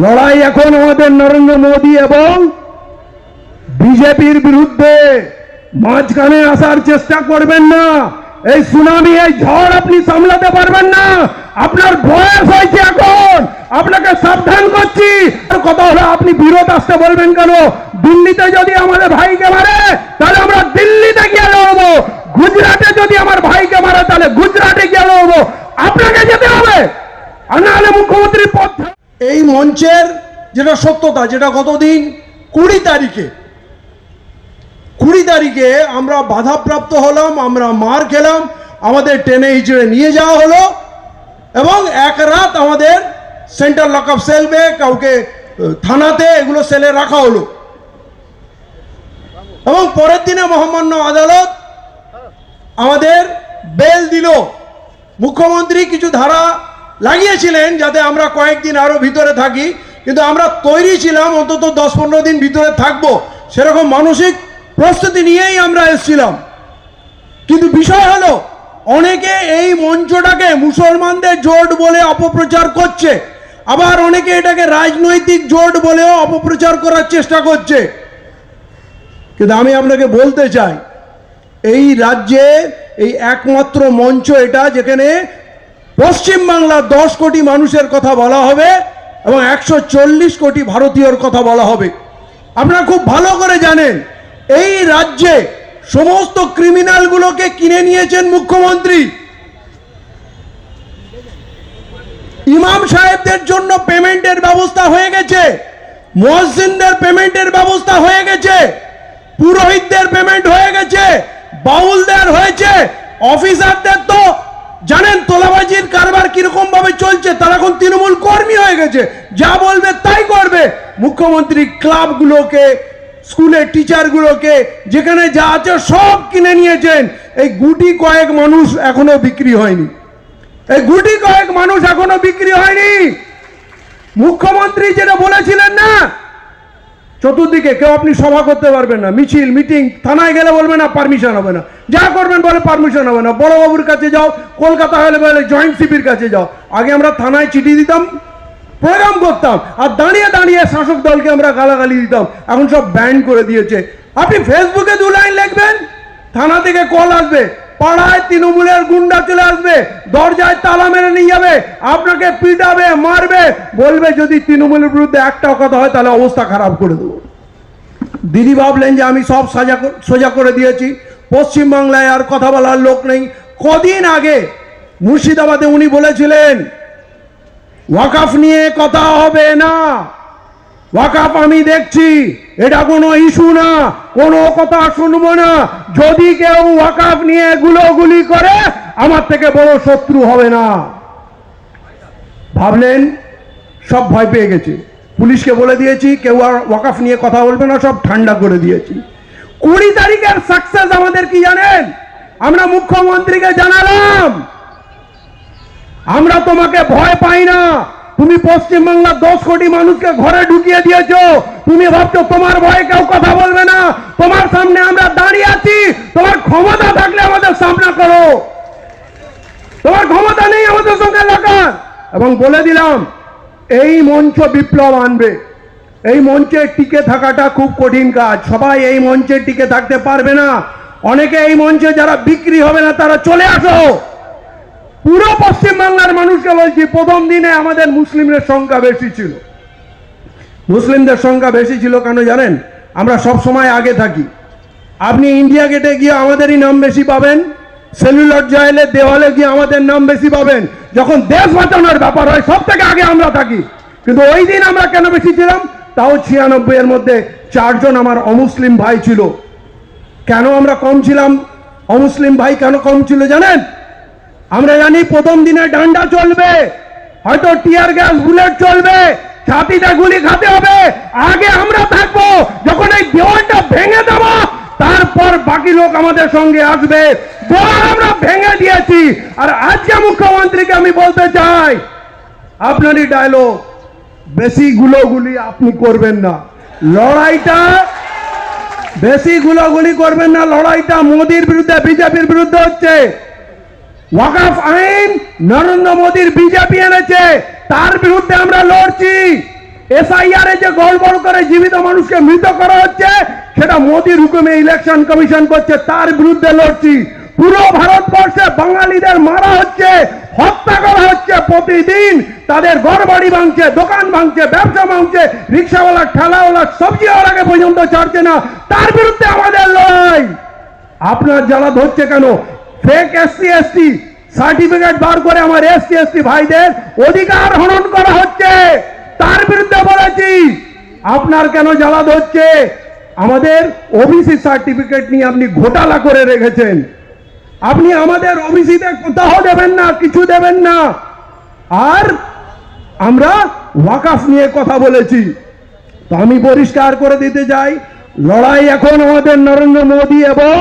লড়াই এখন আমাদের নরেন্দ্র মোদী এবং বিজেপির বিরুদ্ধে মাঝখানে আসার চেষ্টা করবেন না। এই সুনামি, এই ঝড় আপনি সামলাতে পারবেন না। আপনার বয়স হয়েছে এখন। আপনাকে সাবধান করছি। কথা হলো, আপনি বিরোধ আসতে বলবেন কেন? দিল্লিতে যদি আমাদের ভাইকে মারে, তাহলে আমরা দিল্লিতে গিয়ে লড়বো। গুজরাটে যদি আমার ভাইকে মারে, তাহলে গুজরাটে গিয়ে লড়বো। আপনাকে যেতে হবে। আর নাহলে মুখ্যমন্ত্রীর পদ থেকে- এই মঞ্চের যেটা সত্যতা, যেটা গতদিন কুড়ি তারিখে কুড়ি তারিখে আমরা বাধাপ্রাপ্ত হলাম, আমরা মার খেলাম, আমাদের টেনে হিচড়ে নিয়ে যাওয়া হলো এবং এক রাত আমাদের সেন্ট্রাল লক আপ সেলবে কাউকে থানাতে এগুলো সেলে রাখা হলো। এবং পরের দিনে মহামান্য আদালত আমাদের বেল দিল। মুখ্যমন্ত্রী কিছু ধারা লাগিয়েছিলেন যাতে আমরা কয়েকদিন আরও ভিতরে থাকি, কিন্তু আমরা তৈরি ছিলাম, অন্তত দশ পনেরো দিন ভিতরে থাকব, সেরকম মানসিক প্রস্তুতি নিয়েই আমরা এসেছিলাম। কিন্তু বিষয় হলো, অনেকে এই মঞ্চটাকে মুসলমানদের জোট বলে অপপ্রচার করছে, আবার অনেকে এটাকে রাজনৈতিক জোট বলেও অপপ্রচার করার চেষ্টা করছে। কিন্তু আমি আপনাকে বলতে চাই, এই রাজ্যে এই একমাত্র মঞ্চ এটা যেখানে পশ্চিমবাংলার দশ কোটি মানুষের কথা বলা হবে এবং একশো চল্লিশ কোটি ভারতীয়র কথা বলা হবে। আপনারা খুব ভালো করে জানেন, এই রাজ্যে সমস্ত ক্রিমিনালগুলোকে কিনে নিয়েছেন মুখ্যমন্ত্রী। ইমাম সাহেবদের জন্য পেমেন্টের ব্যবস্থা হয়ে গেছে, মহসিনদের পেমেন্টের ব্যবস্থা হয়ে গেছে, পুরোহিতদের পেমেন্ট হয়ে গেছে, বাউলদের হয়েছে, অফিসারদের তো জানেন তোলাবাজির কারবার কীরকম ভাবে চলছে? তারা এখন তৃণমূল কর্মী হয়ে গেছে। যা বলবে তাই করবে। মুখ্যমন্ত্রী ক্লাবগুলোকে, স্কুলের টিচারগুলোকে, যেখানে যা আছে সব কিনে নিয়েছেন। এই গুটি কয়েক মানুষ এখনও বিক্রি হয়নি। এই গুটি কয়েক মানুষ এখনও বিক্রি হয়নি। মুখ্যমন্ত্রী যেটা বলেছিলেন না চতুর্দিকে কেউ আপনি সভা করতে পারবেন না, মিছিল, মিটিং, থানায় গেলে বলবে না পারমিশন হবে না। যা করবেন বলে পারমিশন হবে না। বড়বাবুর কাছে যাও, কলকাতা হলে বলে জয়েন্ট সিপির কাছে যাও। আগে আমরা থানায় চিঠি দিতাম, প্রোগ্রাম করতাম, আর দাঁড়িয়ে দাঁড়িয়ে শাসক দলকে আমরা গালাগালি দিতাম। এখন সব ব্যান করে দিয়েছে। আপনি ফেসবুকে দু লাইন লিখবেন, থানা থেকে কল আসবে। পাড়ায় তৃণমূলের গুন্ডা চলে আসবে, দরজায় তালা মেরে নিয়ে যাবে, আপনাকে পিটাবে, মারবে, বলবে যদি তৃণমূলের বিরুদ্ধে একটাও কথা হয়, তাহলে অবস্থা খারাপ করে দেবো। দিদি ভাবলেন যে আমি সব সাজা সোজা করে দিয়েছি, পশ্চিমবাংলায় আর কথা বলার লোক নেই। কদিন আগে মুর্শিদাবাদে উনি বলেছিলেন, ওয়াকাফ নিয়ে কথা হবে না। ওয়াকাফ আমি দেখছি। এটা কোনো ইস্যু না, কোনো কথা শুনব না। যদি কেউ ওয়াকাফ নিয়ে গুলোগুলি করে, আমার থেকে বড় শত্রু হবে না। ভাবলেন, সব ভয় পেয়ে গেছে। পুলিশকে বলে দিয়েছি, কেউ আর ওয়াকাফ নিয়ে কথা বলবে না, সব ঠান্ডা করে দিয়েছি। কুড়ি তারিখের সাকসেস আমাদের কি জানেন? আমরা মুখ্যমন্ত্রীকে জানালাম। আমরা তোমাকে ভয় পাই না। তুমি পশ্চিমবাংলার দশ কোটি মানুষকে ঘরে ঢুকিয়ে দিয়েছ। তুমি ভাবছ তোমার ভয়ে কেউ কথা বলবে না। তোমার সামনে আমরা দাঁড়িয়ে আছি। তোমার ক্ষমতা থাকলে আমাদের সামনা করো। তোমার ক্ষমতা নেই আমাদের সঙ্গে লাগার। এবং বলে দিলাম, এই মঞ্চ বিপ্লব আনবে। এই মঞ্চে টিকে থাকাটা খুব কঠিন কাজ। সবাই এই মঞ্চে টিকে থাকতে পারবে না। অনেকে এই মঞ্চে যারা বিক্রি হবে না, তারা চলে আসো। পুরো পশ্চিমবাংলার মানুষকে বলছি, প্রথম দিনে আমাদের মুসলিমদের সংখ্যা বেশি ছিল। মুসলিমদের সংখ্যা বেশি ছিল কেন জানেন? আমরা সব সময় আগে থাকি। আপনি ইন্ডিয়া গেটে গিয়ে আমাদেরই নাম বেশি পাবেন, সেলুলার জয়েলে দেওয়ালে গিয়ে আমাদের নাম বেশি পাবেন। যখন দেশ বাঁচানোর ব্যাপার হয়, সব থেকে আগে আমরা থাকি। কিন্তু ওই দিন আমরা কেন বেশি ছিলাম? তাও ছিয়ানব্বই এর মধ্যে চারজন আমার অমুসলিম ভাই ছিল। কেন আমরা কম ছিলাম? অমুসলিম ভাই কেন কম ছিল জানেন? আমরা জানি প্রথম দিনে ডান্ডা চলবে, হয়তো টিয়ার গ্যাস বুলেট চলবে, ছাতিতে গুলি খাতে হবে। আগে আমরা থাকব, যখন এই দেওয়ালটা ভেঙে দেব, তারপর বাকি লোক আমাদের সঙ্গে আসবে। আমরা ভেঙে দিয়েছি। আর আজকে মুখ্যমন্ত্রীকে আমি বলতে চাই, আপনারই ডায়লগ বেশি গুলোগুলি আপনি করবেন না। লড়াইটা, বেশি গুলোগুলি করবেন না, লড়াইটা মোদির বিরুদ্ধে, বিজেপির বিরুদ্ধে হচ্ছে। ওয়াকাফ আইন নরেন্দ্র মোদীর বিজেপি এনেছে। তার বিরুদ্ধে আমরা লড়ছি। এসআইআর এ যে গড়বড় করে জীবিত মানুষকে মৃত করা হচ্ছে, সেটা মোদির হুকুমে ইলেকশন কমিশন করছে, তার বিরুদ্ধে লড়ছি। পুরো ভারতবর্ষে বাঙালিদের মারা হচ্ছে, হত্যা করা হচ্ছে প্রতিদিন। তাদের ঘর বাড়ি ভাঙছে, দোকান ভাঙছে, ব্যবসা ভাঙছে, রিক্সাওয়ালা, ঠেলাওয়ালা সবজিওয়ালাকে পর্যন্ত ছাড়ছে না। তার বিরুদ্ধে আমাদের লড়াই। আপনার জ্বালা ধরছে কেন? ফেক এসসি, এসটি সার্টিফিকেট বার করে আমার এসসি, এসটি ভাইদের অধিকার হনন করা হচ্ছে। তার বিরুদ্ধে বলেছি, আপনার কেন জ্বালা ধরছে? আমাদের ওবিসি সার্টিফিকেট নিয়ে আপনি ঘোটালা করে রেখেছেন। আপনি আমাদের ওবিসিতে কোথাও দেবেন না, কিছু দেবেন না। আর আমরা ওয়াকাফ নিয়ে কথা বলেছি। তো আমি পরিষ্কার করে দিতে চাই, লড়াই এখন আমাদের নরেন্দ্র মোদী এবং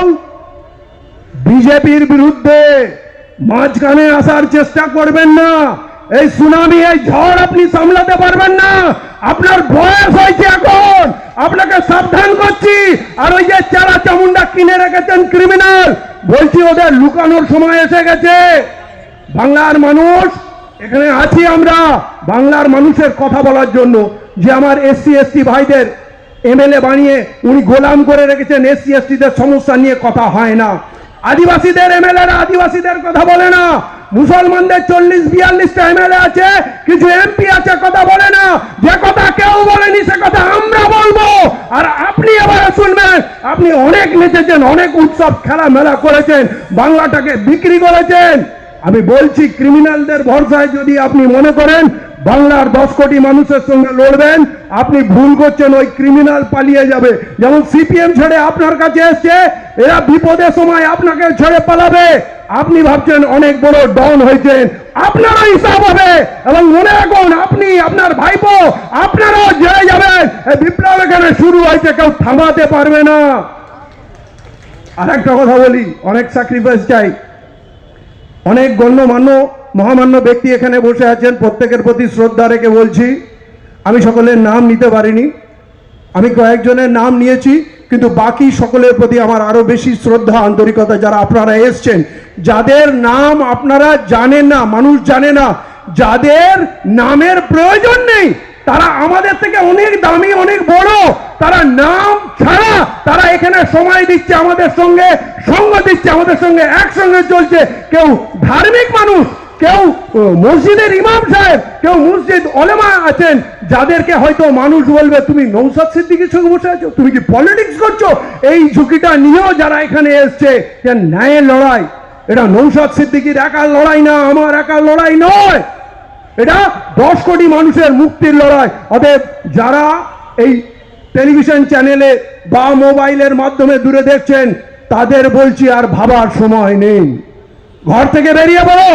বিজেপির বিরুদ্ধে মাঝখানে আসার চেষ্টা করবেন না। এই সুনামি, এই ঝড় আপনি সামলাতে পারবেন না। আপনার বয়স হয়েছে এখন। আপনাকে সাবধান করছি। আর ওই যে চারা চামুন্ডা কিনে রেখেছেন ক্রিমিনাল বলছি ওদের লুকানোর সময় এসে গেছে। বাংলার মানুষ, এখানে আছি আমরা বাংলার মানুষের কথা বলার জন্য। যে আমার এসসি এসটি ভাইদের এমএলএ বানিয়ে উনি গোলাম করে রেখেছেন এসসি এসটিদের সমস্যা নিয়ে কথা হয় না। আদিবাসীদের এমএলএ আদিবাসীদের কথা বলে না। মুসলমানদের চল্লিশ, বিয়াল্লিশটা এমএলএ আছে, কিছু এমপি আছে, কথা বলে না। যে কথা কেউ বলেনি, সে কথা আমরা বলব। আর আপনি এবার শুনবেন, আপনি অনেক নেচেছেন, অনেক উৎসব, খেলা, মেলা করেছেন, বাংলাটাকে বিক্রি করেছেন। আমি বলছি ক্রিমিনালদের ভরসায় যদি আপনি মনে করেন বাংলার দশ কোটি মানুষের সঙ্গে লড়বেন, আপনি ভুল করছেন, ওই ক্রিমিনাল পালিয়ে যাবে। যেমন সিপিএম ছেড়ে আপনার কাছে এসছে, এরা বিপদের সময় আপনাকে ছেড়ে পালাবে। আপনি ভাবছেন অনেক বড় ডন হয়েছেন আপনারও হিসাব হবে। এবং মনে রাখুন, আপনি আপনার ভাইপো, আপনারাও জেলে যাবেন। বিপ্লব এখানে শুরু হয়েছে, কেউ থামাতে পারবে না। আর একটা কথা বলি, অনেক স্যাক্রিফাইস চাই। অনেক গণ্যমান্য মহামান্য ব্যক্তি এখানে বসে আছেন, প্রত্যেকের প্রতি শ্রদ্ধা রেখে বলছি, আমি সকলের নাম নিতে পারিনি। আমি কয়েকজনের নাম নিয়েছি, কিন্তু বাকি সকলের প্রতি আমার আরও বেশি শ্রদ্ধা, আন্তরিকতা যারা আপনারা এসছেন, যাদের নাম আপনারা জানেন না, মানুষ জানে না, যাদের নামের প্রয়োজন নেই, তারা আমাদের থেকে অনেক দামি, অনেক বড়, তারা নাম ছাড়া, তারা এখানে সময় দিচ্ছে আমাদের সঙ্গে, সঙ্গ দিচ্ছে আমাদের সঙ্গে, একসঙ্গে চলছে, কেউ ধার্মিক মানুষ কেউ মসজিদের ইমাম সাহেব, কেউ মসজিদ ওলেমা আছেন, যাদেরকে হয়তো মানুষ বলবে, তুমি নৌসাদ সিদ্দিকির সঙ্গে বসে আছো? তুমি কি পলিটিক্স করছ? এই ঝুঁকিটা নিয়েও যারা এখানে এসছে, যে ন্যায়ের লড়াই। এটা নৌসাদ সিদ্দিকির একার লড়াই না, আমার একার লড়াই নয়। এটা দশ কোটি মানুষের মুক্তির লড়াই। অতএব যারা এই টেলিভিশন চ্যানেলে বা মোবাইলের মাধ্যমে দূরে দেখছেন, তাদের বলছি আর ভাবার সময় নেই। ঘর থেকে বেরিয়ে পড়ো।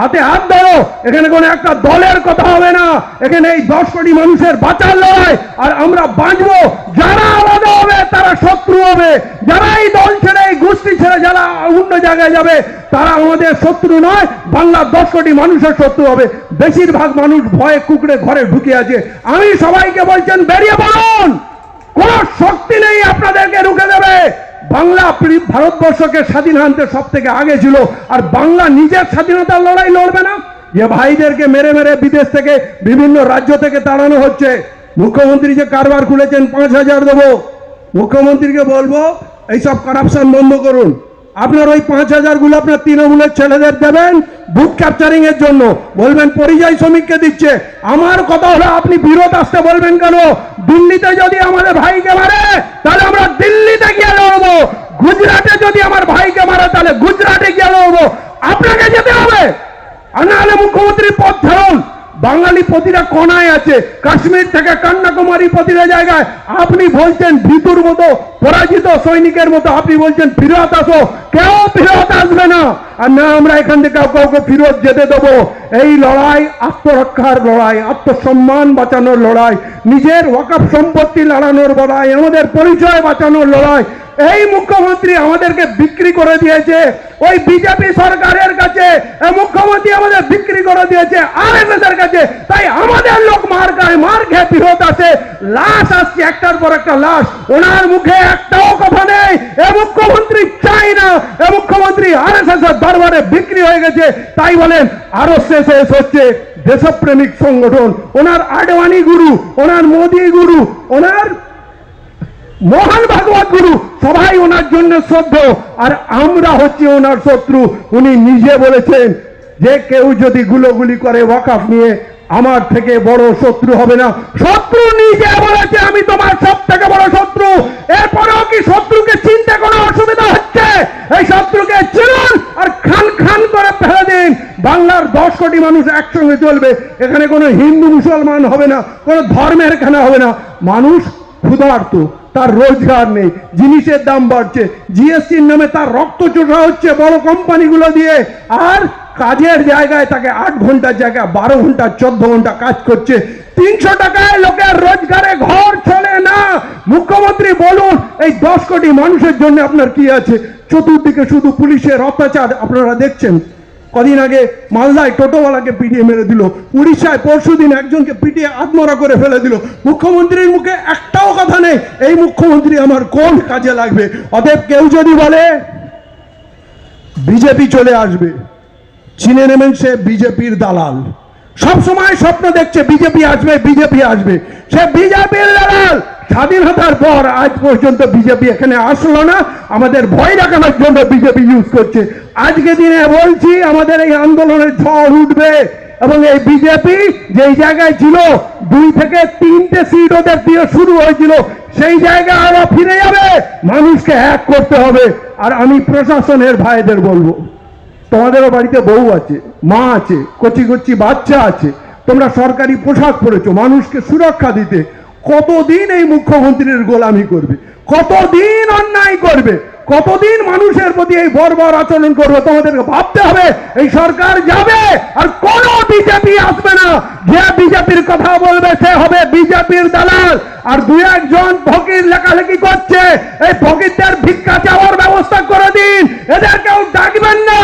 হাতে হাত দাও এখানে কোনো একটা দলের কথা হবে না। এখানে এই দশ কোটি মানুষের বাঁচার লড়াই। আর আমরা বাঁচবো। যারা আলাদা হবে, তারা শত্রু হবে। যারা এই দল ছেড়ে, এই গোষ্ঠী ছেড়ে যারা অন্য জায়গায় যাবে, তারা আমাদের শত্রু নয়। বাংলার দশ কোটি মানুষের শত্রু হবে। বেশিরভাগ মানুষ ভয়ে কুকড়ে ঘরে ঢুকে আছে। আমি সবাইকে বলছেন, বেরিয়ে পড়ুন। কোন শক্তি নেই আপনাদেরকে রুখে দেবে। বাংলা ভারতবর্ষকে স্বাধীন আনতে সব থেকে আগে ছিল, আর বাংলা নিজের স্বাধীনতার লড়াই লড়বে না। যে ভাইদেরকে মেরে মেরে বিদেশ থেকে বিভিন্ন রাজ্য থেকে তাড়ানো হচ্ছে। মুখ্যমন্ত্রী যে কারবার খুলেছেন, পাঁচ হাজার দেবো। মুখ্যমন্ত্রীকে বলব, এইসব কারাপশন বন্ধ করুন। আপনার ওই পাঁচ হাজারগুলো আপনার তৃণমূলের ছেলেদের দেবেন বুথ ক্যাপচারিং এর জন্য। বলবেন, পরিযায়ী শ্রমিককে দিচ্ছে। আমার কথা হলো, আপনি বিরোধ আসতে বলবেন কেন? দিল্লিতে যদি আমাদের ভাইকে মারে, তাহলে আমরা দিল্লিতে গিয়ে লড়বো। গুজরাটে যদি আমার ভাইকে মারে, তাহলে গুজরাটে গিয়ে লড়বো। আপনাকে যেতে হবে। আর নাহলে মুখ্যমন্ত্রীর পদ ছাড়ুন বাঙালি প্রতিটা কোনায় আছে। কাশ্মীর থেকে কন্যাকুমারী প্রতিটা জায়গায় আপনি বলছেন ভিতুর মতো, পরাজিত সৈনিকের মতো আপনি বলছেন, ফিরত আসো। কেউ ফিরত আসবে না। আর না, আমরা এখান থেকে কাউকে ফিরত যেতে দেবো। এই লড়াই, আত্মরক্ষার লড়াই, আত্মসম্মান বাঁচানোর লড়াই, নিজের ওয়াকাপ সম্পত্তি লড়ানোর লড়াই, আমাদের পরিচয় বাঁচানোর লড়াই, এই মুখ্যমন্ত্রী আমাদেরকে বিক্রি করে দিয়েছে। ওই বিজেপি সরকারের কাছে মুখ্যমন্ত্রী আমাদের বিক্রি করে দিয়েছে। এর তাই আমাদের লোক মার খায় মার খেয়ে ফিরত আসে লাশ আসছে, একটার পর একটা লাশ। ওনার মুখে একটাও কথা নেই। এ মুখ্যমন্ত্রী চাই না। এ মুখ্যমন্ত্রী আর এস এর দরবারে বিক্রি হয়ে গেছে। তাই বলেন আরও শেষ হচ্ছে দেশপ্রেমিক সংগঠন। ওনার আডবাণী গুরু, ওনার মোদি গুরু, ওনার মোহন ভাগবত গুরু, সবাই ওনার জন্য শ্রদ্ধেয়। আর আমরা হচ্ছি ওনার শত্রু। উনি নিজে বলেছেন যে কেউ যদি গুলোগুলি করে ওয়াকাফ নিয়ে আমার থেকে বড় শত্রু হবে না, শত্রু নিজে বলেছে, আমি তোমার সব থেকে বড় শত্রু। এরপরেও কি শত্রুকে চিনতে কোনো অসুবিধা হচ্ছে? এই শত্রুকে চিনুন আর খান খান করে ফেলে দিন। বাংলার দশ কোটি মানুষ একসঙ্গে চলবে, এখানে কোনো হিন্দু মুসলমান হবে না, কোনো ধর্মের এখানে হবে না। মানুষ ক্ষুধার্ত, তার রোজগার নেই, জিনিসের দাম বাড়ছে, জিএসটির নামে তার রক্ত চোষা হচ্ছে বড় কোম্পানিগুলো দিয়ে, আর কাজের জায়গায় তাকে আট ঘণ্টার জায়গায়, বারো ঘণ্টা, চোদ্দ ঘণ্টা কাজ করছে। তিনশো টাকায় লোকের রোজগারে ঘর চলে না। মুখ্যমন্ত্রী বলুন, এই দশ কোটি মানুষের জন্য আপনার কি আছে? চতুর্দিকে শুধু পুলিশের অত্যাচার, আপনারা দেখছেন। কদিন আগে মালদায় টোটোওয়ালাকে পিটিয়ে মেরে দিল। উড়িষ্যায় পরশুদিন একজনকে পিটিয়ে আত্মরা করে ফেলে দিল। মুখ্যমন্ত্রীর মুখে একটাও কথা নেই, এই মুখ্যমন্ত্রী আমার কোন কাজে লাগবে? অতএব কেউ যদি বলে, বিজেপি চলে আসবে। চিনে নেবেন সে বিজেপির দালাল। সব সময় স্বপ্ন দেখছে বিজেপি আসবে বিজেপি আসবে। সে বিজেপির দালাল! স্বাধীনতার পর আজ পর্যন্ত বিজেপি এখানে আসলো না। আমাদের ভয় দেখানোর জন্য বিজেপি ইউজ করছে। আজকে দিনে বলছি, আমাদের এই আন্দোলনের ঝড় উঠবে এবং এই বিজেপি যেই জায়গায় ছিল, দুই থেকে তিনটে সিট ওদের দিয়ে শুরু হয়েছিল, সেই জায়গায় আরও ফিরে যাবে। মানুষকে এক করতে হবে। আর আমি প্রশাসনের ভাইদের বলব। তোমাদেরও বাড়িতে বউ আছে, মা আছে, কচি কচি বাচ্চা আছে, তোমরা সরকারি পোশাক পরেছো, মানুষকে সুরক্ষা দিতে কতদিন এই মুখ্যমন্ত্রীর গোলামি করবে? কতদিন অন্যায় করবে? কতদিন মানুষের প্রতি এই বর্বর আচরণ করবে? তোমাদেরকে ভাবতে হবে, এই সরকার যাবে আর কোন বিজেপি আসবে না। যে বিজেপির কথা বলবে, সে হবে বিজেপির দালাল। আর দু একজন ফকির লেখালেখি করছে, এই ফকিরদের ভিক্ষা চাওয়ার ব্যবস্থা করে দিন। এদের কেউ ডাকবেন না।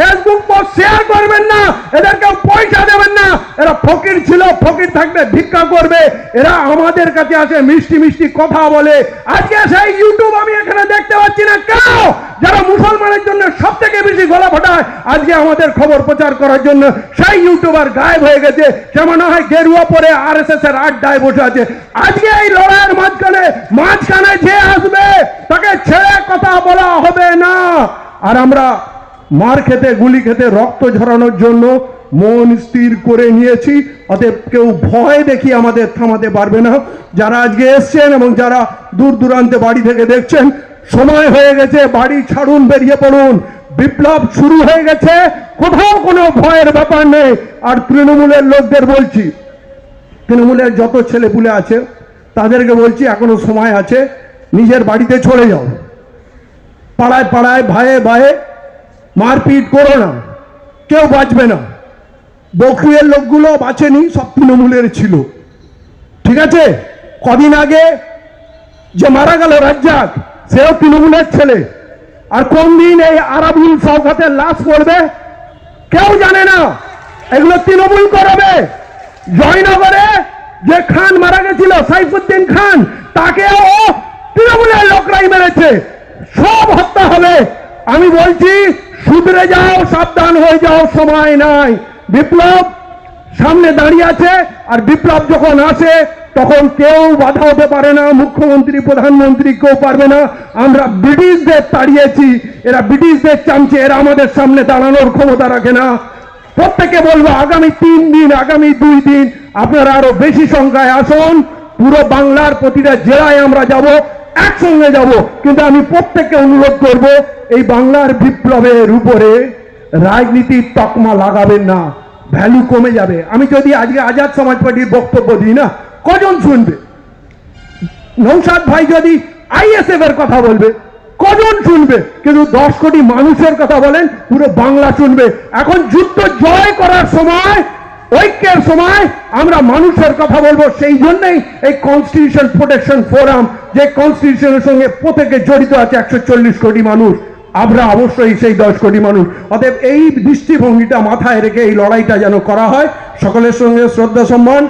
ফেসবুক পোস্ট শেয়ার করবেন না এদের কেউ পয়সা দেবেন না। এরা ফকির ছিল, ফকির থাকবে, ভিক্ষা করবে। এরা আমাদের কাছে আসে, মিষ্টি মিষ্টি কথা বলে। আজকে সেই ইউটিউব আমি এখানে দেখতে পাচ্ছি না কেন যারা মুসলমানের জন্য সব থেকে বেশি গলা ফাটায়, আজকে আমাদের খবর প্রচার করার জন্য সেই ইউটিউবার গায়েব হয়ে গেছে। সে মনে হয় গেরুয়া পরে আর এস এস এর আড্ডায় বসে আছে। আজকে এই লড়াইয়ের মাঝখানে মাঝখানে যে আসবে, তাকে ছেড়ে কথা বলা হবে না। আর আমরা মার খেতে, গুলি খেতে, রক্ত ঝরানোর জন্য মন স্থির করে নিয়েছি। অতএব কেউ ভয় দেখি আমাদের থামাতে পারবে না। যারা আজকে এসছেন এবং যারা দূর দূরান্তে বাড়ি থেকে দেখছেন, সময় হয়ে গেছে, বাড়ি ছাড়ুন, বেরিয়ে পড়ুন। বিপ্লব শুরু হয়ে গেছে, কোথাও কোনো ভয়ের ব্যাপার নেই। আর তৃণমূলের লোকদের বলছি, তৃণমূলের যত ছেলেপুলে আছে, তাদেরকে বলছি, এখনও সময় আছে, নিজের বাড়িতে চলে যাও। পাড়ায় পাড়ায়, ভাইয়ে ভাইয়ে মারপিট করো না। কেউ বাঁচবে না। বকরিয়ের লোকগুলো বাঁচেনি, সব তৃণমূলের ছিল। ঠিক আছে? কদিন আগে যে মারা গেল রাজ্জাক, সেও তৃণমূলের ছেলে। আর কোন দিন এই আরাবুল সৌকাতের লাশ পড়বে, কেউ জানে না। এগুলো তৃণমূল করাবে। জয়নগরে যে খান মারা গেছিল, সাইফুদ্দিন খান, তাকেও তৃণমূলের লোকরাই মেরেছে। সব হত্যা হবে। আমি বলছি শুধরে যাও, সাবধান হয়ে যাও, সময় নাই। বিপ্লব সামনে দাঁড়িয়ে আছে, আর বিপ্লব যখন আসে, তখন কেউ বাধা হতে পারে না, মুখ্যমন্ত্রী, প্রধানমন্ত্রী, কেউ পারবে না। আমরা ব্রিটিশদের তাড়িয়েছি, এরা ব্রিটিশদের চামছে এরা আমাদের সামনে দাঁড়ানোর ক্ষমতা রাখে না। প্রত্যেকে বলব, আগামী তিন দিন, আগামী দুই দিন, আপনারা আরও বেশি সংখ্যায় আসুন। পুরো বাংলার প্রতিটা জেলায় আমরা যাব একসঙ্গে যাব। কিন্তু আমি প্রত্যেককে অনুরোধ করব, এই বাংলার বিপ্লবের উপরে রাজনীতির তকমা লাগাবেন না। ভ্যালু কমে যাবে। আমি যদি আজকে আজাদ সমাজ পার্টির বক্তব্য দিই না, কজন শুনবে? নৌসাদ ভাই যদি আইএসএফ এর কথা বলবে, কজন শুনবে? কিন্তু দশ কোটি মানুষের কথা বলেন, পুরো বাংলা শুনবে। এখন যুদ্ধ জয় করার সময়, ঐক্যের সময় আমরা মানুষের কথা বলব। সেই জন্যই এই কনস্টিটিউশন প্রোটেকশন ফোরাম যে কনস্টিটিউশনের সঙ্গে প্রত্যেকে জড়িত আছে একশো চল্লিশ কোটি মানুষ, আমরা অবশ্যই সেই দশ কোটি মানুষ। অতএব এই দৃষ্টিভঙ্গিটা মাথায় রেখে এই লড়াইটা যেন করা হয়, সকলের সঙ্গে শ্রদ্ধা সম্মান